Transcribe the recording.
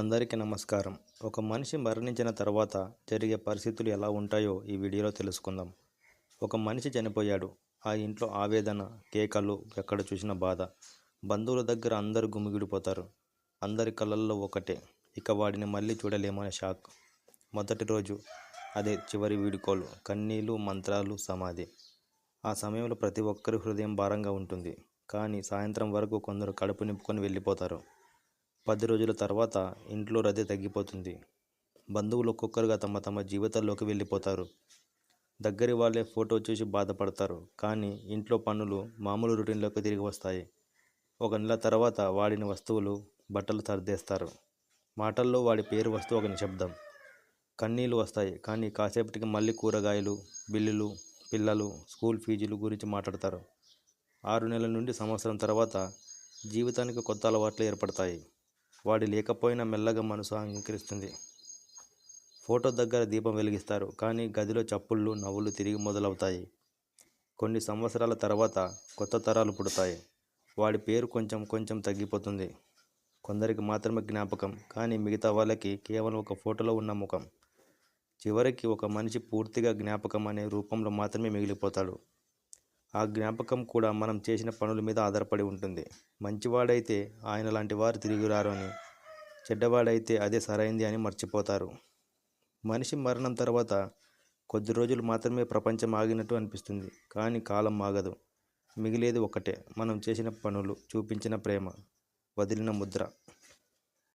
అందరికీ నమస్కారం. ఒక మనిషి మరణించిన తర్వాత జరిగే పరిస్థితులు ఎలా ఉంటాయో ఈ వీడియోలో తెలుసుకుందాం. ఒక మనిషి చనిపోయాడు. ఆ ఇంట్లో ఆవేదన కేకలు ఎక్కడ చూసిన బాధ. బంధువుల దగ్గర అందరూ గుమిగిడిపోతారు. అందరి కళ్ళల్లో ఒకటే. ఇక వాడిని మళ్ళీ చూడలేమనే షాక్. మొదటి రోజు అదే చివరి వీడుకోలు కన్నీలు మంత్రాలు సమాధి. ఆ సమయంలో ప్రతి ఒక్కరి హృదయం భారంగా ఉంటుంది. కానీ సాయంత్రం వరకు కొందరు కడుపు నింపుకొని వెళ్ళిపోతారు. పది రోజుల తర్వాత ఇంట్లో రద్దీ తగ్గిపోతుంది. బంధువులు ఒక్కొక్కరుగా తమ తమ జీవితాల్లోకి వెళ్ళిపోతారు. దగ్గరి వాళ్ళే ఫోటో చూసి బాధపడతారు. కానీ ఇంట్లో పనులు మామూలు రొటీన్లోకి తిరిగి వస్తాయి. ఒక నెల తర్వాత వాడిన వస్తువులు బట్టలు సర్దేస్తారు. మాటల్లో వాడి పేరు వస్తూ ఒక నిశ్శబ్దం. కన్నీళ్ళు వస్తాయి. కానీ కాసేపటికి మళ్ళీ కూరగాయలు బిల్లులు పిల్లలు స్కూల్ ఫీజులు గురించి మాట్లాడతారు. ఆరు నెలల నుండి సంవత్సరం తర్వాత జీవితానికి కొత్త అలవాట్లు ఏర్పడతాయి. వాడి లేకపోయినా మెల్లగా మనసు అంగీకరిస్తుంది. ఫోటో దగ్గర దీపం వెలిగిస్తారు కానీ గదిలో చప్పుళ్ళు నవ్వులు తిరిగి మొదలవుతాయి. కొన్ని సంవత్సరాల తర్వాత కొత్త తరాలు పుడతాయి. వాడి పేరు కొంచెం కొంచెం తగ్గిపోతుంది. కొందరికి మాత్రమే జ్ఞాపకం కానీ మిగతా వాళ్ళకి కేవలం ఒక ఫోటోలో ఉన్న ముఖం. చివరికి ఒక మనిషి పూర్తిగా జ్ఞాపకం అనే రూపంలో మాత్రమే మిగిలిపోతాడు. ఆ జ్ఞాపకం కూడా మనం చేసిన పనుల మీద ఆధారపడి ఉంటుంది. మంచివాడైతే ఆయన లాంటి వారు తిరిగి రారు అని చెడ్డవాడైతే అదే సరైంది అని మర్చిపోతారు. మనిషి మరణం తర్వాత కొద్ది రోజులు మాత్రమే ప్రపంచం ఆగినట్టు అనిపిస్తుంది కానీ కాలం ఆగదు. మిగిలేది ఒకటే మనం చేసిన పనులు చూపించిన ప్రేమ వదిలిన ముద్ర.